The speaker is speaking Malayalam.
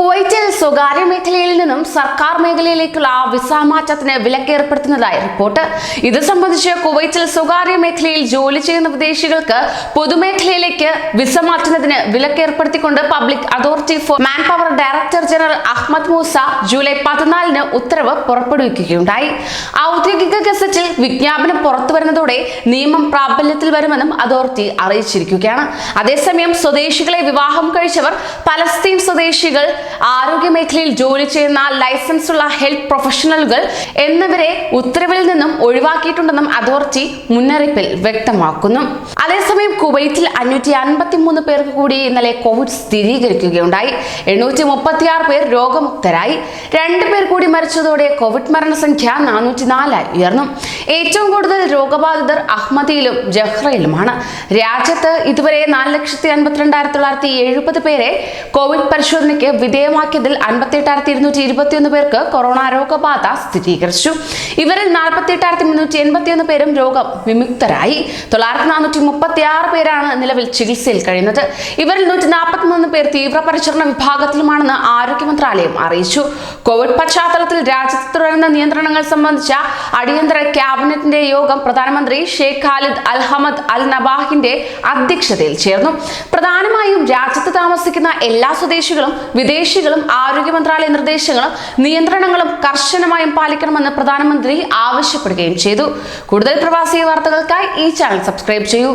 കുവൈറ്റിൽ സ്വകാര്യ മേഖലയിൽ നിന്നും സർക്കാർ മേഖലയിലേക്കുള്ള വിസ മാറ്റത്തിന് വിലക്ക് ഏർപ്പെടുത്തുന്നതായി റിപ്പോർട്ട്. ഇത് സംബന്ധിച്ച് കുവൈറ്റിൽ സ്വകാര്യ മേഖലയിൽ ജോലി ചെയ്യുന്ന വിദേശികൾക്ക് പൊതുമേഖലയിലേക്ക് വിസ മാറ്റുന്നതിന് വിലക്ക് ഏർപ്പെടുത്തിക്കൊണ്ട് public authority for manpower director general Ahmed Musa July പതിനാലിന് ഉത്തരവ് പുറപ്പെടുവിക്കുകയുണ്ടായി. ഔദ്യോഗിക ഗസറ്റിൽ വിജ്ഞാപനം പുറത്തു വരുന്നതോടെ നിയമം പ്രാബല്യത്തിൽ വരുമെന്നും അതോറിറ്റി അറിയിച്ചിരിക്കുകയാണ്. അതേസമയം സ്വദേശികളെ വിവാഹം കഴിച്ചവർ പലസ്തീൻ സ്വദേശികൾ ആരോഗ്യ മേഖലയിൽ ജോലി ചെയ്യുന്ന ലൈസൻസുള്ള ഹെൽത്ത് പ്രൊഫഷണലുകൾ എന്നിവരെ ഉത്തരവിൽ നിന്നും ഒഴിവാക്കിയിട്ടുണ്ടെന്നും അതോറിറ്റി മുന്നറിയിപ്പിൽ വ്യക്തമാക്കുന്നു. അതേസമയം കുവൈറ്റിൽ അഞ്ഞൂറ്റി അൻപത്തി മൂന്ന് പേർക്ക് കൂടി ഇന്നലെ കോവിഡ് സ്ഥിരീകരിക്കുകയുണ്ടായി. എണ്ണൂറ്റി മുപ്പത്തിയാറ് പേർ രോഗമുക്തരായി. രണ്ട് പേർ കൂടി മരിച്ചതോടെ കോവിഡ് മരണസംഖ്യ നാനൂറ്റി നാലായി ഉയർന്നു. ഏറ്റവും കൂടുതൽ രോഗബാധിതർ അഹമ്മദിയിലും ജഹ്റയിലുമാണ്. രാജ്യത്ത് ഇതുവരെ നാല് ലക്ഷത്തി അൻപത്തിരണ്ടായിരത്തി തൊള്ളായിരത്തി എഴുപത് പേരെ കോവിഡ് പരിശോധനയ്ക്ക് വിധേയമാക്കിയതിൽ അൻപത്തി എട്ടായിരത്തി ഇരുന്നൂറ്റി ഇരുപത്തിയൊന്ന് പേർക്ക് കൊറോണ രോഗബാധ സ്ഥിരീകരിച്ചു. ഇവരിൽ നാൽപ്പത്തി എട്ടായിരത്തി മുന്നൂറ്റി എൺപത്തിയൊന്ന് പേരും രോഗം വിമുക്തരായി. തൊള്ളായിരത്തി നാനൂറ്റി മുപ്പത്തി ആറ് പേരാണ് നിലവിൽ ചികിത്സയിൽ കഴിയുന്നത്. ഇവരിൽ നൂറ്റി നാൽപ്പത്തി മൂന്ന് പേർ തീവ്രപരിചരണ വിഭാഗത്തിലുമാണെന്ന് ആരോഗ്യ മന്ത്രാലയം അറിയിച്ചു. കോവിഡ് പശ്ചാത്തലത്തിൽ രാജ്യത്ത് തുടരുന്ന നിയന്ത്രണങ്ങൾ സംബന്ധിച്ച അടിയന്തര ക്യാബിനറ്റിന്റെ യോഗം പ്രധാനമന്ത്രി ഷെയ്ഖ് ഖാലിദ് അൽഹമദ് അൽ നബാഹിന്റെ അധ്യക്ഷതയിൽ ചേർന്നു. പ്രധാനമായും രാജ്യത്ത് താമസിക്കുന്ന എല്ലാ സ്വദേശികളും വിദേശികളും ആരോഗ്യ മന്ത്രാലയ നിർദ്ദേശങ്ങളും നിയന്ത്രണങ്ങളും കർശനമായും പാലിക്കണമെന്ന് പ്രധാനമന്ത്രി ആവശ്യപ്പെടുകയും ചെയ്തു. കൂടുതൽ പ്രവാസി വാർത്തകൾക്കായി ഈ ചാനൽ സബ്സ്ക്രൈബ് ചെയ്യൂ.